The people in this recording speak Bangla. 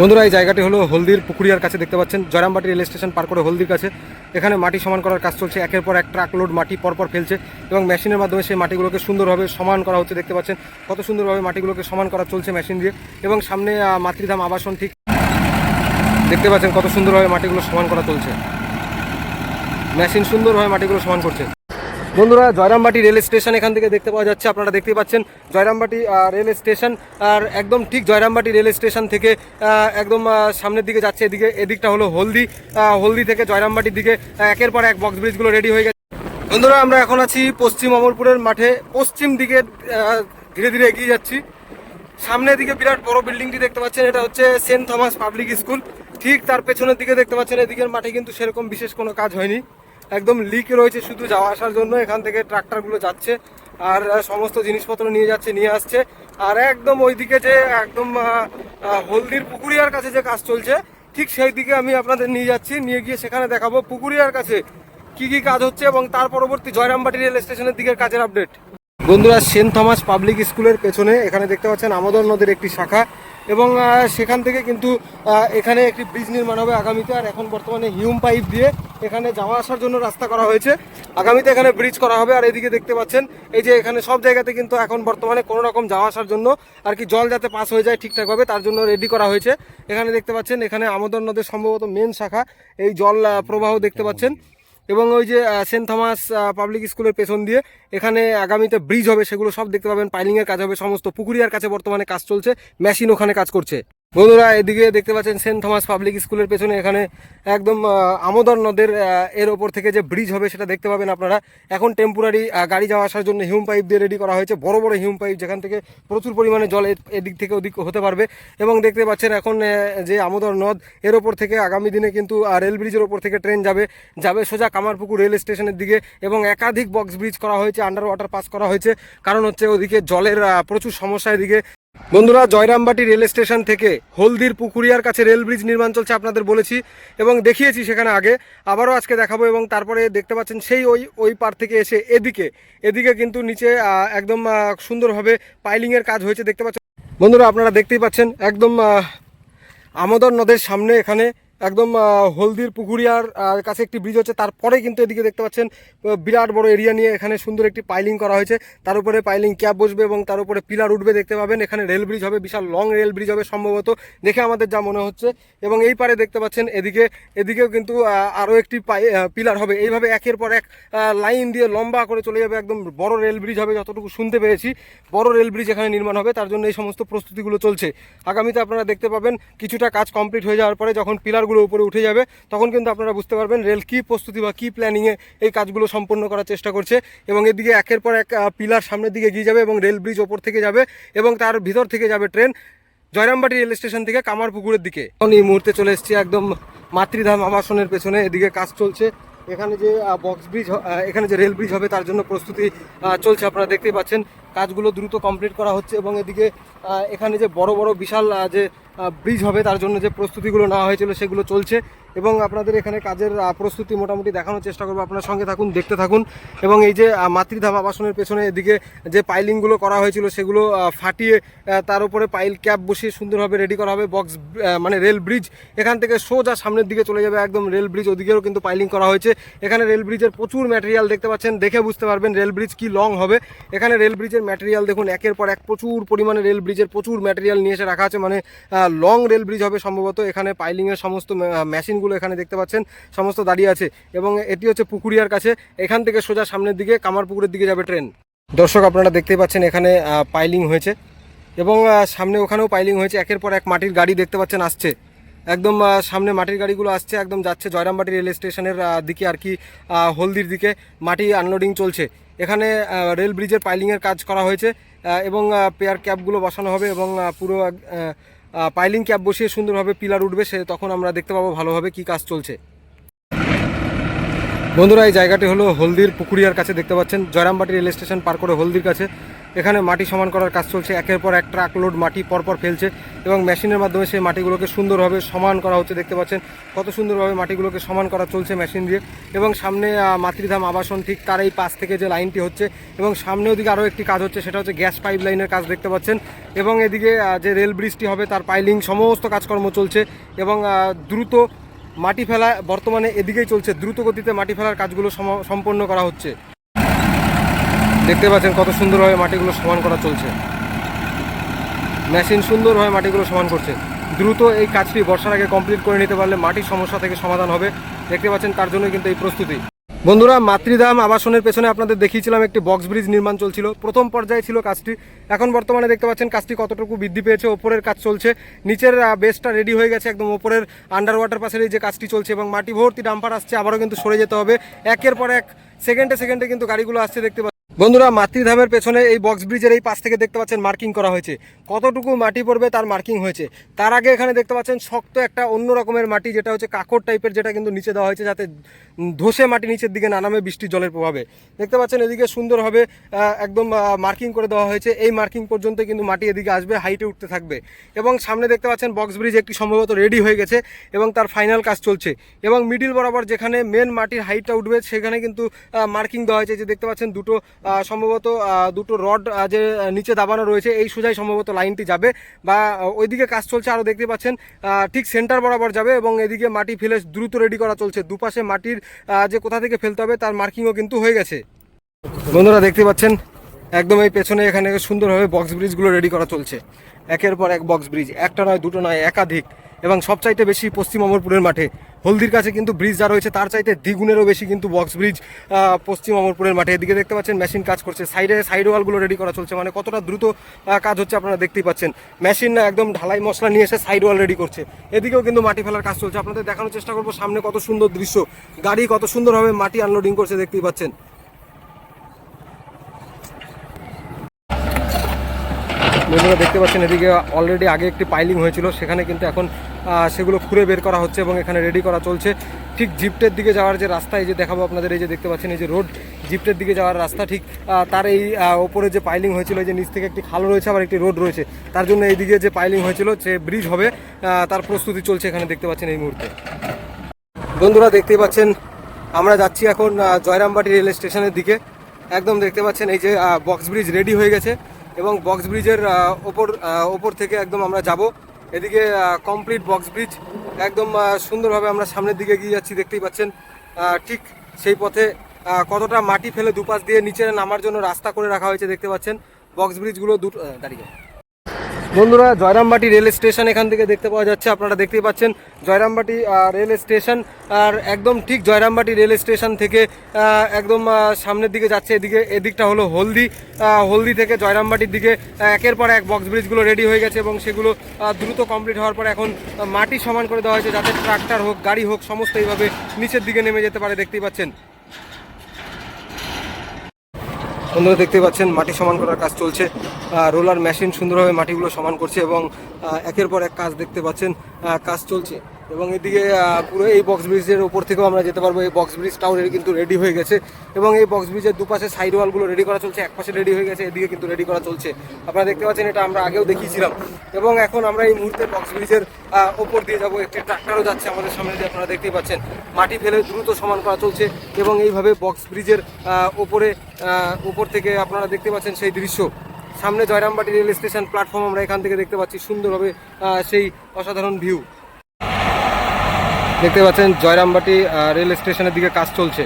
বন্ধুরা, এই জায়গাটি হলো হলদির পুকুরিয়ার কাছে দেখতে পাচ্ছেন। জয়রামবাটি রেল স্টেশন পার করে হলদির কাছে। এখানে মাটি সমান করার কাজ চলছে। একের পর এক ট্রাক লোড মাটি পরপর ফেলছে এবং মেশিনের মাধ্যমে সেই মাটিগুলোকে সুন্দরভাবে সমান করা হচ্ছে। দেখতে পাচ্ছেন কত সুন্দরভাবে মাটিগুলোকে সমান করা চলছে মেশিন দিয়ে এবং সামনে মাতৃধাম আবাসন ঠিক দেখতে পাচ্ছেন কত সুন্দরভাবে মাটিগুলো সমান করা চলছে। মেশিন সুন্দরভাবে মাটিগুলো সমান করছে। বন্ধুরা, জয়রামবাটি রেল স্টেশন এখান থেকে দেখতে পাওয়া যাচ্ছে, আপনারা দেখতে পাচ্ছেন জয়রামবাটি রেল স্টেশন, আর একদম ঠিক জয়রামবাটি রেল স্টেশন থেকে একদম সামনের দিকে যাচ্ছে, এদিকে, এদিকটা হলো হলদি হলদি থেকে জয়রামবাটির দিকে একের পর এক বক্স ব্রিজগুলো রেডি হয়ে গেছে। বন্ধুরা, আমরা এখন আছি পশ্চিম অমরপুরের মাঠে, পশ্চিম দিকে ধীরে ধীরে এগিয়ে যাচ্ছি। সামনের দিকে বিরাট বড় বিল্ডিংটি দেখতে পাচ্ছেন, এটা হচ্ছে সেন্ট থমাস পাবলিক স্কুল, ঠিক তার পেছনের দিকে দেখতে পাচ্ছেন, এদিকের মাঠে কিন্তু সেরকম বিশেষ কোনো কাজ হয়নি। একদম লিক রয়েছে শুধু যাওয়া আসার জন্য, এখান থেকে ট্রাক্টরগুলো যাচ্ছে আর সমস্ত জিনিসপত্র নিয়ে যাচ্ছে, নিয়ে আসছে। আর একদম ওইদিকে যে একদম হলদির পুকুরিয়ার কাছে যে কাজ চলছে, ঠিক সেই দিকে আমি আপনাদের নিয়ে যাচ্ছি। নিয়ে গিয়ে সেখানে দেখাবো পুকুরিয়ার কাছে কি কি কাজ হচ্ছে এবং তার পরবর্তী জয়রামবাটি রেল স্টেশনের দিকের কাজের আপডেট বন্ধুরা সেন্ট থমাস পাবলিক স্কুলের পেছনে এখানে দেখতে পাচ্ছেন আমোদর নদীর একটি শাখা এবং সেখান থেকে কিন্তু এখানে একটি ব্রিজ নির্মাণ হবে আগামীতে আর এখন বর্তমানে হিউম পাইপ দিয়ে এখানে যাওয়া আসার জন্য রাস্তা করা হয়েছে। আগামীতে এখানে ব্রিজ করা হবে আর এদিকে দেখতে পাচ্ছেন এই যে এখানে সব জায়গাতে কিন্তু এখন বর্তমানে কোনো রকম যাওয়া আসার জন্য আর কি জল যাতে পাস হয়ে যায় ঠিকঠাকভাবে তার জন্য রেডি করা হয়েছে। এখানে দেখতে পাচ্ছেন এখানে আমোদর নদের সম্ভবত মেন শাখা। এই জল প্রবাহ দেখতে পাচ্ছেন। এবং ওই যে সেন্ট থমাস পাবলিক স্কুলের পেছন দিয়ে এখানে আগামীতে ব্রিজ হবে, সেগুলো সব দেখতে পাবেন, পাইলিংয়ের কাজ হবে, সমস্ত পুকুরিয়ার কাছে বর্তমানে কাজ চলছে, মেশিন ওখানে কাজ করছে। বন্ধুরা, এদিকে দেখতে পাচ্ছেন সেন্ট থমাস পাবলিক স্কুলের পেছনে এখানে একদম আমোদর নদের এর ওপর থেকে যে ব্রিজ হবে সেটা দেখতে পাবেন আপনারা। এখন টেম্পোরারি গাড়ি যাওয়া আসার জন্য হিউম পাইপ দিয়ে রেডি করা হয়েছে। বড় বড় হিউম পাইপ যেখান থেকে প্রচুর পরিমাণে জল এদিক থেকে ওদিক হতে পারবে। এবং দেখতে পাচ্ছেন এখন যে আমোদর নদ, এর ওপর থেকে আগামী দিনে কিন্তু রেল ব্রিজের ওপর থেকে ট্রেন যাবে। যাবে সোজা কামারপুকুর রেল স্টেশনের দিকে এবং একাধিক বক্স ব্রিজ করা হয়েছে আন্ডার ওয়াটার পাস করা হয়েছে। কারণ হচ্ছে ওদিকে জলের প্রচুর সমস্যা এদিকে। বন্ধুরা, জয়রামবাটি রেল স্টেশন থেকে হলদির পুকুরিয়ার কাছে রেল ব্রিজ নির্মাণ চলছে আপনাদের বলেছি এবং দেখিয়েছি সেখানে আগে। আবারও আজকে দেখাবো এবং তারপরে দেখতে পাচ্ছেন সেই ওই ওই পার থেকে এসে এদিকে এদিকে কিন্তু নিচে একদম সুন্দরভাবে পাইলিংয়ের কাজ হয়েছে, দেখতে পাচ্ছেন। বন্ধুরা, আপনারা দেখতেই পাচ্ছেন, একদম আমোদর নদের সামনে এখানে একদম হলদির পুকুরিয়ার কাছে একটি ব্রিজ হচ্ছে। তারপরে কিন্তু এদিকে দেখতে পাচ্ছেন বিরাট বড় এরিয়া নিয়ে এখানে সুন্দর একটি পাইলিং করা হয়েছে। তার উপরে পাইলিং ক্যাব বসবে এবং তার উপরে পিলার উঠবে, দেখতে পাবেন। এখানে রেল ব্রিজ হবে, বিশাল লং রেল ব্রিজ হবে সম্ভবত, দেখে আমাদের যা মনে হচ্ছে। এবং এই পারে দেখতে পাচ্ছেন, এদিকে, এদিকেও কিন্তু আরও একটি পিলার হবে। এইভাবে একের পর এক লাইন দিয়ে লম্বা করে চলে যাবে একদম বড় রেল ব্রিজ হবে, যতটুকু শুনতে পেরেছি বড় রেল ব্রিজ এখানে নির্মাণ হবে, তার জন্য এই সমস্ত প্রস্তুতিগুলো চলছে। আগামীতে আপনারা দেখতে পাবেন, কিছুটা কাজ কমপ্লিট হয়ে যাওয়ার পরে যখন পিলারগুলো উপরে উঠে যাবে, তখন কিন্তু আপনারা বুঝতে পারবেন রেল কী প্রস্তুতি বা কী প্ল্যানিংয়ে এই কাজগুলো সম্পন্ন করার চেষ্টা করছে এবং এদিকে একের পর এক পিলার সামনের দিকে এগিয়ে যাবে এবং রেল ব্রিজ ওপর থেকে যাবে এবং তার ভিতর থেকে যাবে ট্রেন জয়রামবাটি রেল স্টেশন থেকে কামারপুকুরের দিকে। এখন এই মুহূর্তে চলে এসেছি একদম মাতৃধাম আবাসনের পেছনে, এদিকে কাজ চলছে। এখানে যে বক্স ব্রিজ এখানে যে রেল ব্রিজ হবে তার জন্য প্রস্তুতি চলছে, আপনারা দেখতেই পাচ্ছেন। কাজগুলো দ্রুত কমপ্লিট করা হচ্ছে এবং এদিকে এখানে যে বড় বড় বিশাল যে ব্রিজ হবে, তার জন্য যে প্রস্তুতিগুলো নেওয়া হয়েছিল সেগুলো চলছে। এবং আপনাদের এখানে কাজের প্রস্তুতি মোটামুটি দেখানোর চেষ্টা করব। আপনার সঙ্গে থাকুন, দেখতে থাকুন। এবং এই যে মাতৃধাম আবাসনের পেছনে এদিকে যে পাইলিংগুলো করা হয়েছিল, সেগুলো ফাটিয়ে তার উপরে পাইল ক্যাপ বসিয়ে সুন্দরভাবে রেডি করা হবে বক্স মানে রেল ব্রিজ এখান থেকে সোজা সামনের দিকে চলে যাবে একদম রেল ব্রিজ ওদিকেও কিন্তু পাইলিং করা হয়েছে। এখানে রেল ব্রিজের প্রচুর ম্যাটেরিয়াল দেখতে পাচ্ছেন, দেখে বুঝতে পারবেন রেল ব্রিজ কি লং হবে। এখানে রেল ব্রিজের ম্যাটেরিয়াল দেখুন, একের পর এক প্রচুর পরিমাণে রেল ব্রিজের প্রচুর ম্যাটেরিয়াল নিয়ে এসে রাখা আছে মানে লং রেল ব্রিজ হবে সম্ভবত। এখানে পাইলিংয়ের সমস্ত মেশিনগুলো এখানে দেখতে পাচ্ছেন, সমস্ত দাঁড়িয়ে আছে। এবং এটি হচ্ছে পুকুরিয়ার কাছে। এখান থেকে সোজা সামনের দিকে, কামারপুকুরের দিকে যাবে ট্রেন দর্শক, আপনারা দেখতেই পাচ্ছেন এখানে পাইলিং হয়েছে। এবং সামনে ওখানেও পাইলিং হয়েছে। একের পর এক মাটির গাড়ি দেখতে পাচ্ছেন আসছে। একদম সামনে মাটির গাড়িগুলো আসছে, একদম যাচ্ছে জয়রামবাটি রেল স্টেশনের দিকে আর কি হলদির দিকে। মাটি আনলোডিং চলছে। এখানে রেল ব্রিজের পাইলিংয়ের কাজ করা হয়েছে এবং পেয়ার ক্যাবগুলো বসানো হবে এবং পুরো পাইলিং ক্যাব বসিয়ে সুন্দরভাবে পিলার উঠবে, সে তখন আমরা দেখতে পাবো ভালোভাবে কি কাজ চলছে। বন্ধুরা, এই জায়গাটি হলো হলদির পুকুরিয়ার কাছে, দেখতে পাচ্ছেন। জয়রামবাটি রেল স্টেশন পার করে হলদির কাছে। এখানে মাটি সমান করার কাজ চলছে। একের পর এক ট্রাক লোড মাটি পরপর ফেলছে এবং মেশিনের মাধ্যমে সেই মাটিগুলোকে সুন্দরভাবে সমান করা হচ্ছে। দেখতে পাচ্ছেন কত সুন্দরভাবে মাটিগুলোকে সমান করা চলছে মেশিন দিয়ে। এবং সামনে মাতৃধাম আবাসন ঠিক তার এই পাশ থেকে যে লাইনটি হচ্ছে এবং সামনে ওদিকে আরও একটি কাজ হচ্ছে, সেটা হচ্ছে গ্যাস পাইপ লাইনের কাজ দেখতে পাচ্ছেন। এবং এদিকে যে রেল ব্রিজটি হবে তার পাইলিং সমস্ত কাজকর্ম চলছে এবং দ্রুত মাটি ফেলা বর্তমানে এদিকেই চলছে। দ্রুত গতিতে মাটি ফেলার কাজগুলো সম- সম্পন্ন করা হচ্ছে। দেখতে পাচ্ছেন কত সুন্দরভাবে মাটিগুলো সমান করা চলছে। মেশিন সুন্দরভাবে মাটিগুলো সমান করছে। দ্রুত এই কাজটি বর্ষার আগে কমপ্লিট করে নিতে পারলে মাটির সমস্যা থেকে সমাধান হবে। দেখতে পাচ্ছেন তার জন্য কিন্তু এই প্রস্তুতি। বন্ধুরা, মাতৃধাম আবাসনের পেছনে আপনাদের দেখিয়েছিলাম একটি বক্স ব্রিজ নির্মাণ চলছিল। প্রথম পর্যায়ে ছিল কাজটি। এখন বর্তমানে দেখতে পাচ্ছেন কাজটি কতটুকু বৃদ্ধি পেয়েছে, ওপরের কাজ চলছে। নিচের বেসটা রেডি হয়ে গেছে একদম ওপরের আন্ডার ওয়াটার পাশের এই যে কাজটি চলছে এবং মাটি ভর্তি ডাম্পার আসছে, আবারও কিন্তু সরে যেতে হবে। একের পর এক সেকেন্ডে সেকেন্ডে কিন্তু গাড়িগুলো আসছে, দেখতে বন্ধুরা, মাতৃধামের পেছনে এই বক্স ব্রিজের এই পাশ থেকে দেখতে পাচ্ছেন মার্কিং করা হয়েছে। কতটুকু মাটি পড়বে তার মার্কিং হয়েছে। তার আগে এখানে দেখতে পাচ্ছেন শক্ত একটা অন্য রকমের মাটি, যেটা হচ্ছে কাকড় টাইপের যেটা কিন্তু নিচে দেওয়া হয়েছে যাতে ধসে মাটি নিচের দিকে না নামে বৃষ্টির জলের প্রভাবে। দেখতে পাচ্ছেন এদিকে সুন্দরভাবে একদম মার্কিং করে দেওয়া হয়েছে। এই মার্কিং পর্যন্ত কিন্তু মাটি এদিকে আসবে হাইটে উঠতে থাকবে। এবং সামনে দেখতে পাচ্ছেন বক্স ব্রিজ একটি সম্ভবত রেডি হয়ে গেছে এবং তার ফাইনাল কাজ চলছে। এবং মিডিল বরাবর যেখানে মেন মাটির হাইটটা উঠবে, সেখানে কিন্তু মার্কিং দেওয়া হয়েছে যে দেখতে পাচ্ছেন দুটো সম্ভবত দুটো রড যে নিচে দাবানো রয়েছে, এই সোজাই সম্ভবত লাইনটি যাবে বা ওইদিকে কাজ চলছে আরও দেখতে পাচ্ছেন ঠিক সেন্টার বরাবর যাবে এবং এদিকে মাটি ফেলে দ্রুত রেডি করা চলছে। দুপাশে মাটির যে কোথা থেকে ফেলতে হবে তার মার্কিংও কিন্তু হয়ে গেছে। বন্ধুরা দেখতে পাচ্ছেন, একদম এই পেছনে এখানে সুন্দরভাবে বক্স ব্রিজগুলো রেডি করা চলছে। একের পর এক বক্স ব্রিজ একটা নয়, দুটো নয়, একাধিক। এবং সবচাইতে বেশি পশ্চিম অমরপুরের মাঠে। হলদির কাছে কিন্তু ব্রিজ যা রয়েছে, তার চাইতে দ্বিগুণেরও বেশি কিন্তু বক্স ব্রিজ পশ্চিম অমরপুরের মাঠে। এদিকে দেখতে পাচ্ছেন মেশিন কাজ করছে। সাইডে সাইড ওয়ালগুলো রেডি করা চলছে। মানে কতটা দ্রুত কাজ হচ্ছে আপনারা দেখতেই পাচ্ছেন। মেশিন একদম ঢালাই মশলা নিয়ে এসে সাইড ওয়াল রেডি করছে। এদিকেও কিন্তু মাটি ফেলার কাজ চলছে। আপনাদের দেখানোর চেষ্টা করব সামনে কত সুন্দর দৃশ্য। গাড়ি কত সুন্দরভাবে মাটি আনলোডিং করছে, দেখতেই পাচ্ছেন। বন্ধুরা দেখতে পাচ্ছেন, এদিকে অলরেডি আগে একটি পাইলিং হয়েছিল, সেখানে কিন্তু এখন সেগুলো খুঁড়ে বের করা হচ্ছে এবং এখানে রেডি করা চলছে। ঠিক জিপটের দিকে যাওয়ার যে রাস্তা, এই যে দেখাবো আপনাদের, এই যে দেখতে পাচ্ছেন, এই যে রোড জিপটের দিকে যাওয়ার রাস্তা, ঠিক তার এই ওপরে যে পাইলিং হয়েছিল, এই যে নিচ থেকে একটি খাল রয়েছে, আবার একটি রোড রয়েছে, তার জন্য এইদিকে যে পাইলিং হয়েছিল যে ব্রিজ হবে তার প্রস্তুতি চলছে এখানে দেখতে পাচ্ছেন এই মুহূর্তে। বন্ধুরা, দেখতেই পাচ্ছেন, আমরা যাচ্ছি এখন জয়রামবাটি রেল স্টেশনের দিকে। একদম দেখতে পাচ্ছেন, এই যে বক্স ব্রিজ রেডি হয়ে গেছে। এবং বক্স ব্রিজের ওপর ওপর থেকে একদম আমরা যাব। এদিকে কমপ্লিট বক্স ব্রিজ একদম সুন্দরভাবে আমরা সামনের দিকে গিয়ে যাচ্ছি, দেখতেই পাচ্ছেন। ঠিক সেই পথে কতটা মাটি ফেলে দুপাশ দিয়ে নিচে নামার জন্য রাস্তা করে রাখা হয়েছে, দেখতে পাচ্ছেন। বক্স ব্রিজগুলো দুটো দাঁড়িয়ে বন্ধুরা, জয়রামবাটি রেল স্টেশন এখান থেকে দেখতে পাওয়া যাচ্ছে। আপনারা দেখতেই পাচ্ছেন, জয়রামবাটি রেল স্টেশন, আর একদম ঠিক জয়রামবাটি রেল স্টেশন থেকে একদম সামনের দিকে যাচ্ছে। এদিকে, এদিকটা হলো হলদি হলদি থেকে জয়রামবাটির দিকে একের পর এক বক্স ব্রিজগুলো রেডি হয়ে গেছে এবং সেগুলো দ্রুত কমপ্লিট হওয়ার পর এখন মাটি সমান করে দেওয়া হয়েছে যাতে ট্রাক্টর হোক, গাড়ি হোক, সমস্ত এইভাবে নিচের দিকে নেমে যেতে পারে, দেখতেই পাচ্ছেন। বন্ধুরা দেখতে পাচ্ছেন, মাটি সমান করার কাজ চলছে। রোলার মেশিন সুন্দরভাবে মাটিগুলো সমান করছে এবং একের পর এক কাজ দেখতে পাচ্ছেন কাজ চলছে। এবং এদিকে পুরো এই বক্স ব্রিজের উপর থেকেও আমরা যেতে পারব। এই বক্স ব্রিজটাও রেডি কিন্তু রেডি হয়ে গেছে এবং এই বক্স ব্রিজের দুপাশে সাইড ওয়ালগুলো রেডি করা চলছে এক পাশে রেডি হয়ে গেছে, এদিকে কিন্তু রেডি করা চলছে। আপনারা দেখতে পাচ্ছেন, এটা আমরা আগেও দেখিয়েছিলাম। এবং এখন আমরা এই মুহূর্তে বক্স ব্রিজের ওপর দিয়ে যাব। একটি ট্রাক্টরও যাচ্ছে আমাদের সামনে দিয়ে আপনারা দেখতেই পাচ্ছেন। মাটি ফেলে দ্রুত সমান করা চলছে এবং এইভাবে বক্স ব্রিজের ওপরে উপর থেকে আপনারা দেখতে পাচ্ছেন সেই দৃশ্য। সামনে জয়রামবাটি রেল স্টেশন প্ল্যাটফর্ম আমরা এখান থেকে দেখতে পাচ্ছি। সুন্দরভাবে সেই অসাধারণ ভিউ দেখতে পাচ্ছেন জয়রামবাটি রেল স্টেশনের দিকে কাজ চলছে।